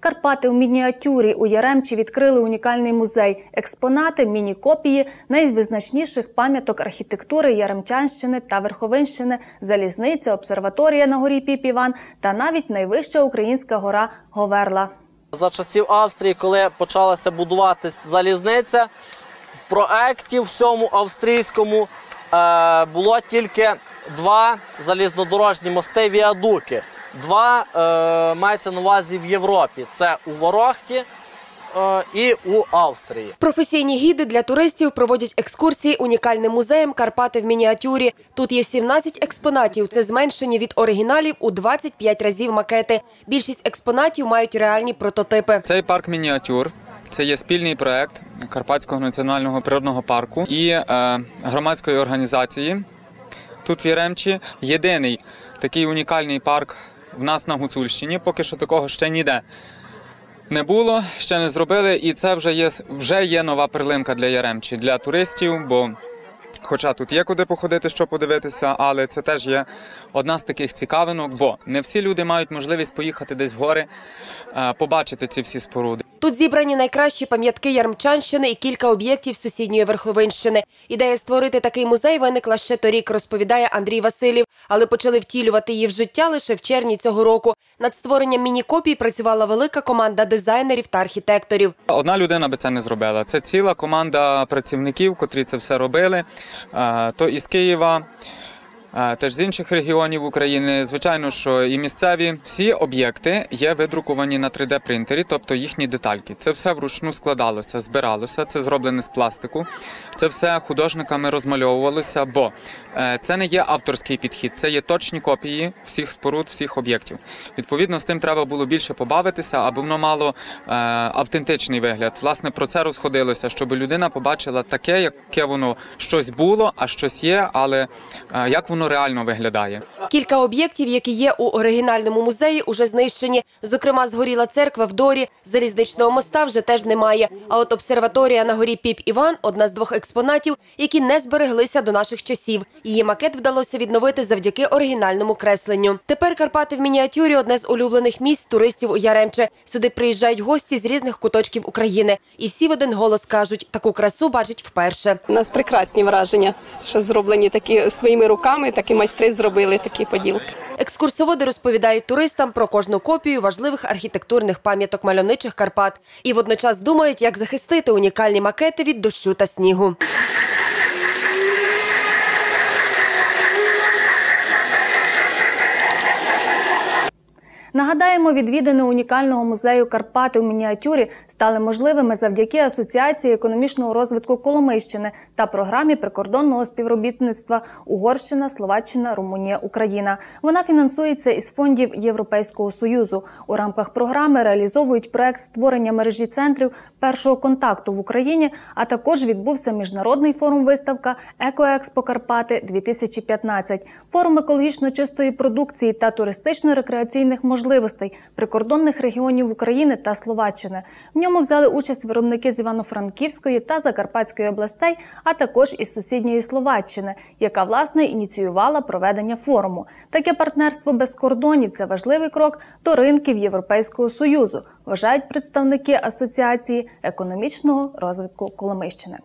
Карпати у мініатюрі у Яремчі відкрили унікальний музей. Експонати, міні-копії найвизначніших пам'яток архітектури Яремчанщини та Верховинщини, залізниця, обсерваторія на горі Піпіван та навіть найвища українська гора Говерла. За часів Австрії, коли почалася будуватись залізниця, в проекті всьому австрійському е, було тільки два залізнодорожні мости віадуки. Два е, мається на увазі в Європі. Це у Ворохті е, і у Австрії. Професійні гіди для туристів проводять екскурсії унікальним музеєм Карпати в мініатюрі. Тут є 17 експонатів. Це зменшені від оригіналів у 25 разів макети. Більшість експонатів мають реальні прототипи. Цей парк мініатюр. Це є спільний проект Карпатського національного природного парку і е, громадської організації. Тут в Яремчі єдиний такий унікальний парк в нас на Гуцульщині. Поки що такого ще ніде не було, ще не зробили. І це вже є вже є нова перлинка для Яремчі, для туристів. Бо Хоча тут є куди походити, що подивитися, але це теж є одна з таких цікавинок, бо не всі люди мають можливість поїхати десь в гори, е, побачити ці всі споруди. Тут зібрані найкращі пам'ятки Ярмчанщини і кілька об'єктів сусідньої Верховинщини. Ідея створити такий музей виникла ще торік, розповідає Андрій Василів, але почали втілювати її в життя лише в червні цього року. Над створенням міні-копій працювала велика команда дизайнерів та архітекторів. Одна людина би це не зробила. Це ціла команда працівників, котрі це все робили. То із Києва, теж з інших регіонів України. Звичайно, що і місцеві всі об'єкти є видруковані на 3D-принтері, тобто їхні детальки. Це все вручну складалося, збиралося. Це зроблене з пластику. Це все художниками розмальовувалося, бо е, це не є авторський підхід, це є точні копії всіх споруд, всіх об'єктів. Відповідно, з тим треба було більше побавитися, аби воно мало е, автентичний вигляд. Власне, про це розходилося, щоб людина побачила таке, яке воно щось було, а щось є, але е, як воно реально виглядає. Кілька об'єктів, які є у оригінальному музеї, уже знищені. Зокрема, згоріла церква в Дорі, залізничного моста вже теж немає. А от обсерваторія на горі Піп Іван одна з двох експонатів, які не збереглися до наших часів. Її макет вдалося відновити завдяки оригінальному кресленню. Тепер Карпати в мініатюрі одне з улюблених місць туристів у Яремче. Сюди приїжджають гості з різних куточків України, і всі в один голос кажуть, таку красу бачать вперше. У нас прекрасні враження, що зроблені такі своїми руками, такі майстри зробили такі поділки. Екскурсоводи розповідають туристам про кожну копію важливих архітектурних пам'яток мальовничих Карпат і водночас думають, як захистити унікальні макети від дощу та снігу. Нагадаємо, відвідини унікального музею Карпати у мініатюрі стали можливими завдяки Асоціації економічного розвитку Коломийщини та програмі прикордонного співробітництва Угорщина, Словаччина, Румунія, Україна. Вона фінансується із фондів Європейського союзу. У рамках програми реалізовують проект створення мережі центрів першого контакту в Україні. А також відбувся міжнародний форум виставка Екоекспо Карпати 2015 форум екологічно чистої продукції та туристично-рекреаційних можливостей прикордонних регіонів України та Словаччини. В ньому взяли участь виробники з Івано-Франківської та Закарпатської областей, а також із сусідньої Словаччини, яка власне ініціювала проведення форуму. Таке партнерство без кордонів це важливий крок до ринків Європейського союзу, вважають представники асоціації економічного розвитку Коломийщини.